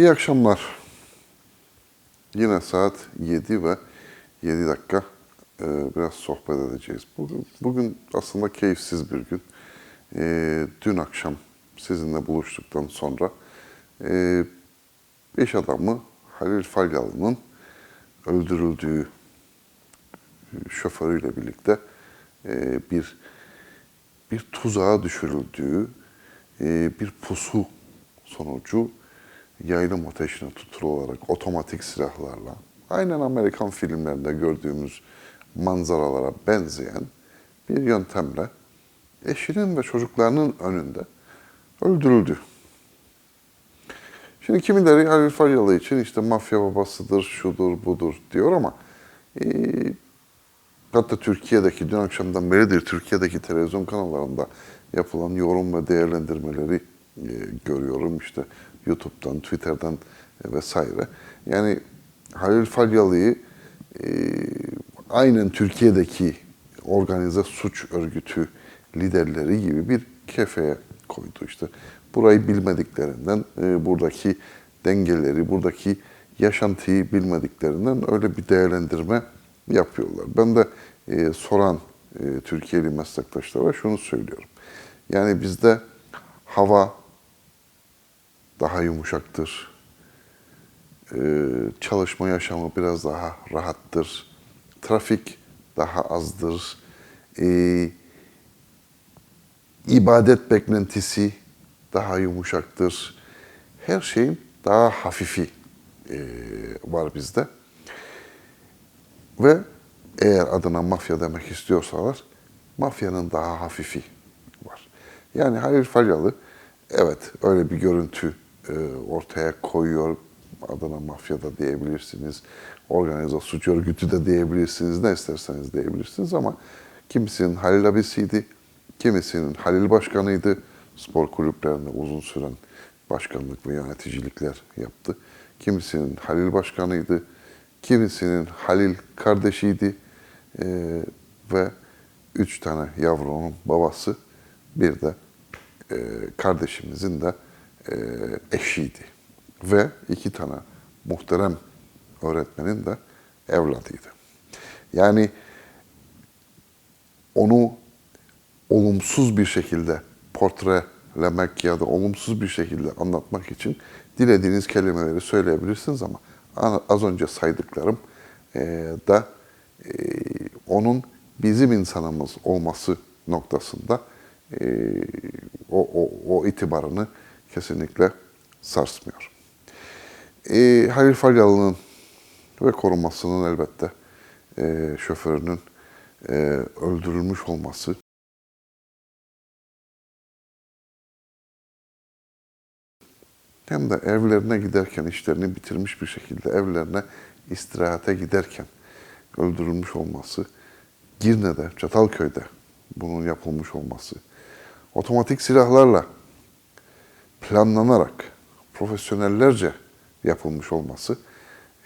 İyi akşamlar. Yine saat 7 ve 7 dakika e, biraz sohbet edeceğiz. Bugün, bugün aslında keyifsiz bir gün. E, dün akşam sizinle buluştuktan sonra e, iş adamı Halil Falyalı'nın öldürüldüğü e, şoförüyle birlikte e, bir bir tuzağa düşürüldüğü e, bir pusu sonucu yaylım ateşine tutularak otomatik silahlarla aynen Amerikan filmlerinde gördüğümüz manzaralara benzeyen bir yöntemle eşinin ve çocuklarının önünde öldürüldü. Şimdi kimileri Halil Falyalı için işte mafya babasıdır, şudur, budur diyor ama e, hatta Türkiye'deki, dün akşamdan beridir Türkiye'deki televizyon kanallarında yapılan yorum ve değerlendirmeleri e, görüyorum. işte YouTube'dan, Twitter'dan e, vesaire. Yani Halil Falyalı'yı e, aynen Türkiye'deki organize suç örgütü liderleri gibi bir kefeye koydu işte. Burayı bilmediklerinden, e, buradaki dengeleri, buradaki yaşantıyı bilmediklerinden öyle bir değerlendirme yapıyorlar. Ben de e, soran e, Türkiye'li meslektaşlara şunu söylüyorum. Yani bizde hava daha yumuşaktır. Ee, çalışma yaşamı biraz daha rahattır. Trafik daha azdır. Ee, ibadet beklentisi daha yumuşaktır. Her şeyin daha hafifi e, var bizde. Ve eğer adına mafya demek istiyorsalar, mafyanın daha hafifi var. Yani Halil Falyalı, evet öyle bir görüntü ortaya koyuyor. Adana mafya da diyebilirsiniz, organize suç örgütü de diyebilirsiniz, ne isterseniz diyebilirsiniz ama kimisinin Halil abisiydi, kimisinin Halil başkanıydı. Spor kulüplerinde uzun süren başkanlık ve yöneticilikler yaptı. Kimisinin Halil başkanıydı, kimisinin Halil kardeşiydi e, ve üç tane yavrunun babası, bir de e, kardeşimizin de e, eşiydi. Ve iki tane muhterem öğretmenin de evladıydı. Yani onu olumsuz bir şekilde portrelemek ya da olumsuz bir şekilde anlatmak için dilediğiniz kelimeleri söyleyebilirsiniz ama az önce saydıklarım e, da e, onun bizim insanımız olması noktasında e, o, o, o itibarını kesinlikle sarsmıyor. E, Halil Falyalı'nın ve korumasının elbette e, şoförünün e, öldürülmüş olması hem de evlerine giderken işlerini bitirmiş bir şekilde evlerine istirahate giderken öldürülmüş olması, Girne'de, Çatalköy'de bunun yapılmış olması, otomatik silahlarla planlanarak, profesyonellerce yapılmış olması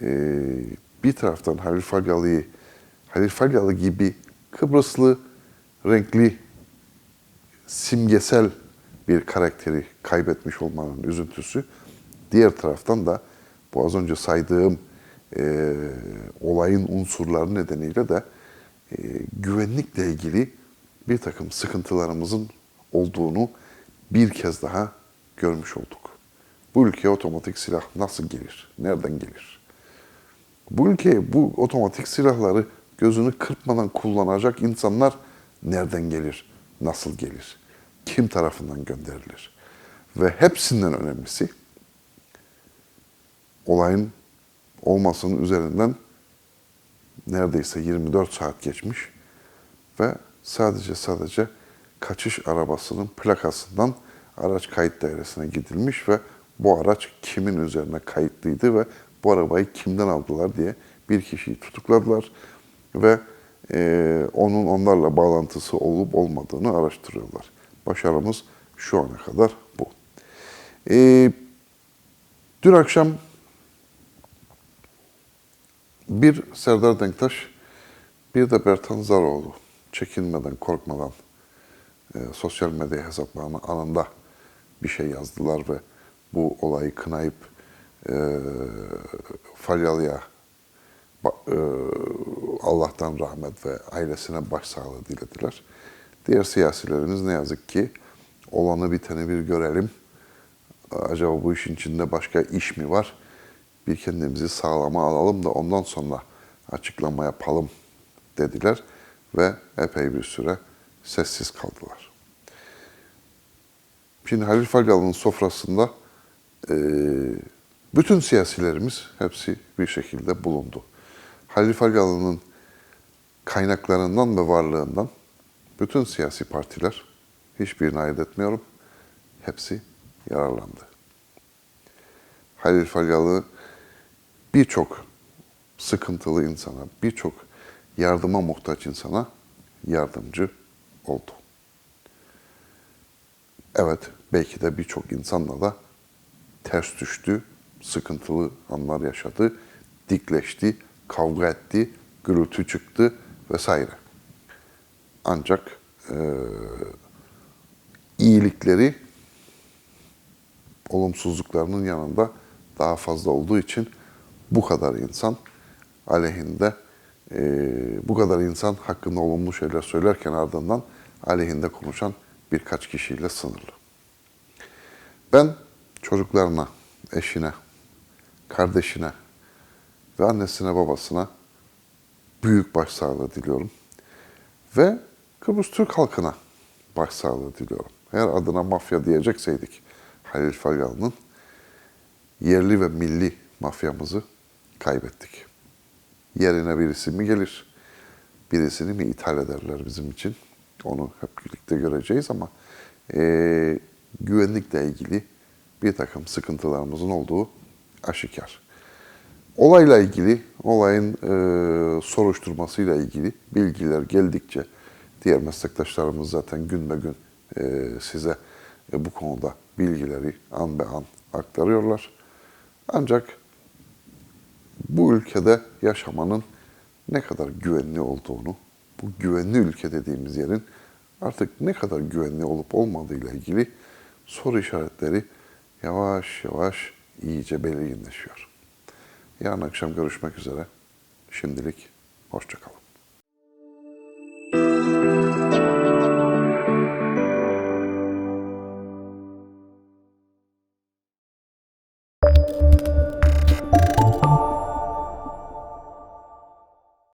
e, bir taraftan Halil Falyalı'yı, Halil Falyalı gibi Kıbrıslı, renkli, simgesel bir karakteri kaybetmiş olmanın üzüntüsü. Diğer taraftan da bu az önce saydığım e, olayın unsurları nedeniyle de e, güvenlikle ilgili bir takım sıkıntılarımızın olduğunu bir kez daha görmüş olduk. Bu ülkeye otomatik silah nasıl gelir? Nereden gelir? Bu ülkeye bu otomatik silahları gözünü kırpmadan kullanacak insanlar nereden gelir? Nasıl gelir? Kim tarafından gönderilir? Ve hepsinden önemlisi olayın olmasının üzerinden neredeyse 24 saat geçmiş ve sadece sadece kaçış arabasının plakasından araç kayıt dairesine gidilmiş ve bu araç kimin üzerine kayıtlıydı ve bu arabayı kimden aldılar diye bir kişiyi tutukladılar ve e, onun onlarla bağlantısı olup olmadığını araştırıyorlar. Başarımız şu ana kadar bu. E, dün akşam bir Serdar Denktaş, bir de Bertan Zaroğlu çekinmeden, korkmadan e, sosyal medya hesaplarına anında bir şey yazdılar ve bu olayı kınayıp e, Falyalı'ya e, Allah'tan rahmet ve ailesine başsağlığı dilediler. Diğer siyasilerimiz ne yazık ki olanı biteni bir görelim. Acaba bu işin içinde başka iş mi var? Bir kendimizi sağlama alalım da ondan sonra açıklama yapalım dediler ve epey bir süre sessiz kaldılar. Şimdi Halil Falyalı'nın sofrasında e, bütün siyasilerimiz hepsi bir şekilde bulundu. Halil Falyalı'nın kaynaklarından ve varlığından bütün siyasi partiler, hiçbirini ayırt etmiyorum, hepsi yararlandı. Halil Falyalı birçok sıkıntılı insana, birçok yardıma muhtaç insana yardımcı oldu. Evet, belki de birçok insanla da ters düştü, sıkıntılı anlar yaşadı, dikleşti, kavga etti, gürültü çıktı vesaire. Ancak eee, iyilikleri olumsuzluklarının yanında daha fazla olduğu için bu kadar insan aleyhinde eee, bu kadar insan hakkında olumlu şeyler söylerken ardından aleyhinde konuşan birkaç kişiyle sınırlı. Ben çocuklarına, eşine, kardeşine ve annesine babasına büyük başsağlığı diliyorum. Ve Kıbrıs Türk halkına başsağlığı diliyorum. Eğer adına mafya diyecekseydik Halil Falyalı'nın yerli ve milli mafyamızı kaybettik. Yerine birisi mi gelir, birisini mi ithal ederler bizim için? Onu hep birlikte göreceğiz ama eee, güvenlikle ilgili bir takım sıkıntılarımızın olduğu aşikar. Olayla ilgili, olayın eee soruşturmasıyla ilgili bilgiler geldikçe diğer meslektaşlarımız zaten gün be gün eee, size e, bu konuda bilgileri an be an aktarıyorlar. Ancak bu ülkede yaşamanın ne kadar güvenli olduğunu, bu güvenli ülke dediğimiz yerin artık ne kadar güvenli olup olmadığıyla ilgili soru işaretleri yavaş yavaş iyice belirginleşiyor. Yarın akşam görüşmek üzere. Şimdilik hoşçakalın.